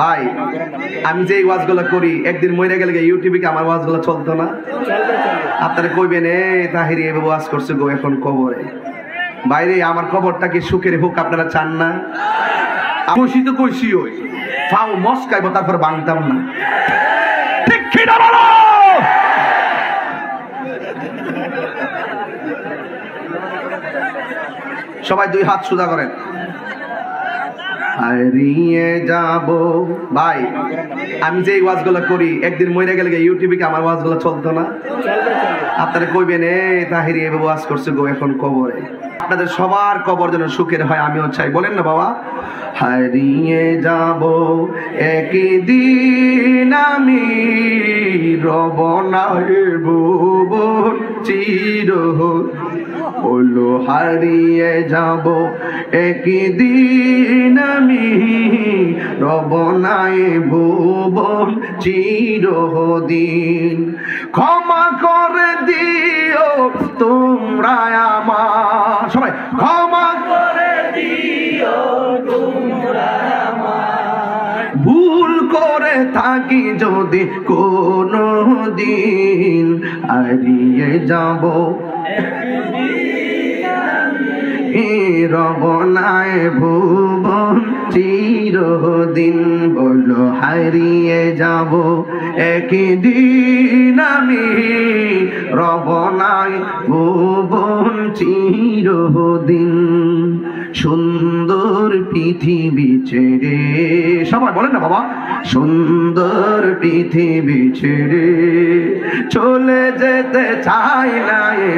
ভাই, আমি যে ওয়াজগুলো করি, একদিন মরে গেলে ইউটিউবে কি আমার ওয়াজগুলো চলতো না? আপনারা কইবেন এ তাহিরি এভাবে ওয়াজ করছে গো এখন কবরে। বাইরে, আমার কবরটা কি সুখের হোক আপনারা চান না? কইছি তো কইছি ওই ফাও মস্কাইব, তারপর বাংতাম না। সবাই দুই হাত সুদা করেন। হারিয়ে যাব। ভাই, আমি যে ওয়াজগুলো করি, একদিন মরে গেলে ইউটিউবে কি আমার ওয়াজগুলো চলতো না? আপনারা কইবেন, এ, তাহিরি এভাবে ওয়াজ করছে গো এখন কবরে। আপনাদের সবার কবর যেন সুখের হয়, আমিও চাই। বলেন না বাবা? হারিয়ে যাব, একদিন আমি রব না চির বলো, হারিয়ে যাব একদিন আমি। রব নাই ভুবন, চিরদিন। ক্ষমা করে দিও তোমরা আমার। সবাই, ক্ষমা করে দিও ভুল করে থাকি যদি কোনো দিন হারিয়ে যাব। রবনায় ভুবন চিরদিন বলো, হারিয়ে যাব একদিন আমি। রবনায় ভুবন চিরদিন সুন্দর পৃথিবী ছেড়ে, সবাই বলেন না বাবা, সুন্দর পৃথিবী ছেড়ে চলে যেতে চাই না এ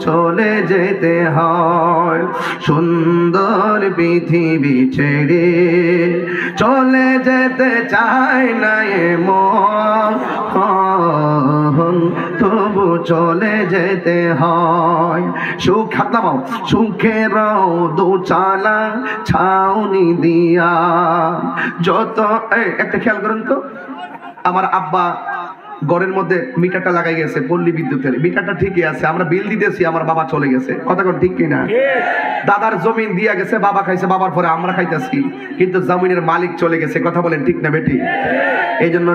চলে যেতে হয়। সুন্দর পৃথিবী ছেড়ে চলে যেতে চাই না এ মন। তবু চলে যেতে হয়। সুখ নামাও। সুখের দু চালা ছাউনি দিয়া। যত একটা খেয়াল করুন তো। আমার আব্বা ঘরের মধ্যে মিটারটা লাগাই গেছে পল্লী বিদ্যুতের। মিটারটা ঠিকই আছে আমরা বিল দিতেছি আমার বাবা চলে গেছে। কথা কোন ঠিক কিনা? দাদার জমিন দিয়া গেছে বাবা খাইছে বাবার পরে আমরা খাইতেছি। কিন্তু জমিনের মালিক চলে গেছে কথা বলেন ঠিক না বেটি? এই জন্য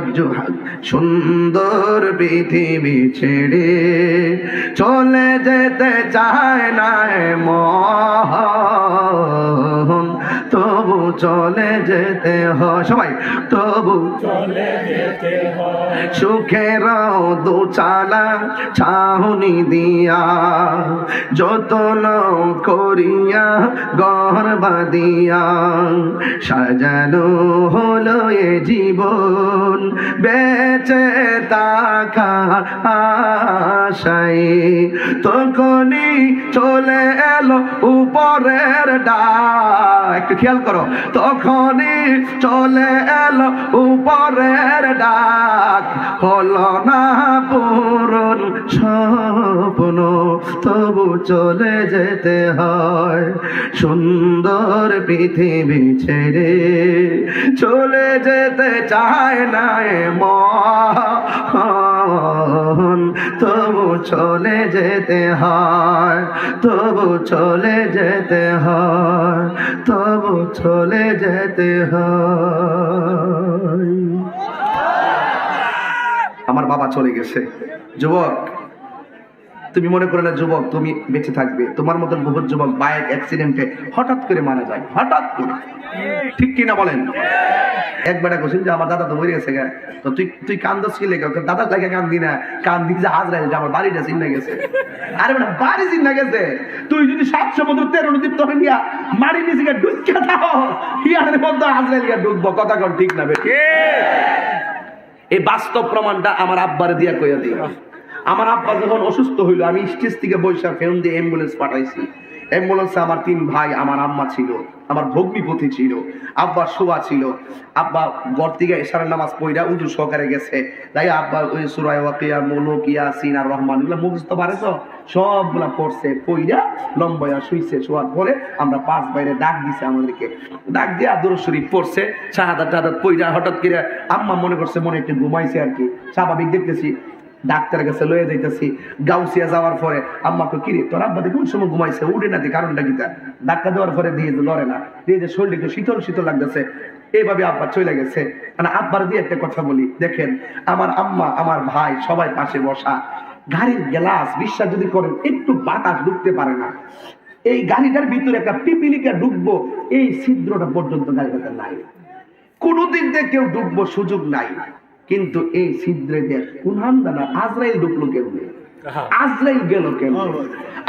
সুন্দর পৃথিবী ছেড়ে চলে যেতে চায় না তবু চলে যেতে হয়। সবাই তবু সুখের দু চালা ছাউনি দিয়া যতন করিয়া গর সাজানো হলো এ জীবন বেঁচে তাকা আশাই তখনই চলে এলো উপরের ডাক। একটু খেয়াল করো তখনই চলে এলো উপরের ডাক। হলো না পূরণ স্বপ্ন, তবু চলে যেতে হয়। সুন্দর পৃথিবী ছেড়ে চলে যেতে চায় না এ মন তবু চলে যেতে হয়, তবু চলে যেতে হয়, তবু চলে যেতে হয়। আমার বাবা চলে গেছে। যুবক তুমি মনে করে না, যুবক, তুমি বেঁচে থাকবে। তোমার মতন বহুত যুবক বাইক অ্যাক্সিডেন্টে হঠাৎ করে মারা যায়, হঠাৎ করে। ঠিক কিনা বলেন? একবার যে আমার দাদা তো মরে গেছে তো তুই তুই কান্দস কি লেগে? দাদা লাগে কান্দি না। যে যে আমার বাড়িটা গেছে। আরে বেটা বাড়ি গেছে। তুই যদি সাত সমুদ্র তেরো নদী গিয়া মারি নিচে গিয়া ঢুকে থাও হিয়ার মধ্যে হাজরাইল গিয়া ঢুকবো কথা কর ঠিক না বেটি এই বাস্তব প্রমাণটা আমার আব্বারে দিয়া কইয়া দিই আমার আব্বা যখন অসুস্থ হইল, আমি স্টেজ থেকে বৈশা ফেরন দিয়ে অ্যাম্বুলেন্স পাঠাইছি। অ্যাম্বুলেন্সে আমার তিন ভাই, আমার আম্মা ছিল, আমার ভগ্নিপতি ছিল, আব্বা শোয়া ছিল। আব্বা ঘর থেকে এশারের নামাজ পইরা উজু সহকারে গেছে। তাই আব্বা ওই সুরায় ওয়াকিয়া, মুলুক, ইয়াসিন রহমান, এগুলো মুখস্থ পারেছ সবগুলা পড়ছে পইরা লম্বয়া শুইছে, শোয়ার পরে আমরা পাঁচ বাইরে ডাক দিছে আমাদেরকে। ডাক দিয়ে আদর শরীফ পড়ছে শাহাদাত টাহাদাত পইরা হঠাৎ করে আম্মা মনে করছে মনে একটু ঘুমাইছে আর কি। স্বাভাবিক দেখতেছি ডাক্তারের কাছে লয়ে যাইতেছি, গাউসিয়া যাওয়ার পরে, আম্মাকে কিরে, তোর আব্বা দেখুন সময় ঘুমাইছে? উঠে না কারণটা কি তার? ডাক্তার দেওয়ার পরে দিয়ে লড়ে না, দিয়ে যে শরীর একটু শীতল শীতল লাগতেছে এইভাবে আব্বা চলে গেছে। মানে আব্বার দিয়ে একটা কথা বলি, দেখেন, আমার আম্মা, আমার ভাই সবাই পাশে বসা, গাড়ির গ্লাস বিশ্বাস যদি করেন, একটু বাতাস ঢুকতে পারে না। এই গাড়িটার ভিতরে একটা পিপিলিকা ঢুকবো, এই ছিদ্রটা পর্যন্ত গাড়িটাতে নাই। কোনো দিক কেউ ঢুকবো সুযোগ নাই। কিন্তু এই ছিদ্রে কুনহান দানা আজরাইল ঢুকলো কেউ নেই আজরাইল গেল কেউ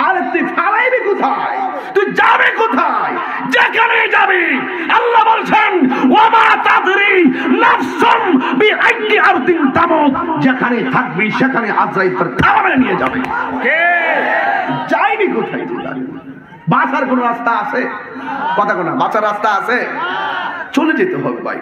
আরে তুই ফালাইবি কোথায়? তুই যাবে কোথায়? যেখানে যাবি আল্লাহ বলছেন তাদরি নাফসুম বিআইয়ি আরদিন তামুত। যেখানে থাকবি সেখানে আজরাইল তোর থামাবে নিয়ে যাবে। কে? যাইবি কোথায় তুই বাঁচার কোনো রাস্তা আছে? কথা কোনা বাঁচার রাস্তা আছে? চলে যেতে হবে ভাই।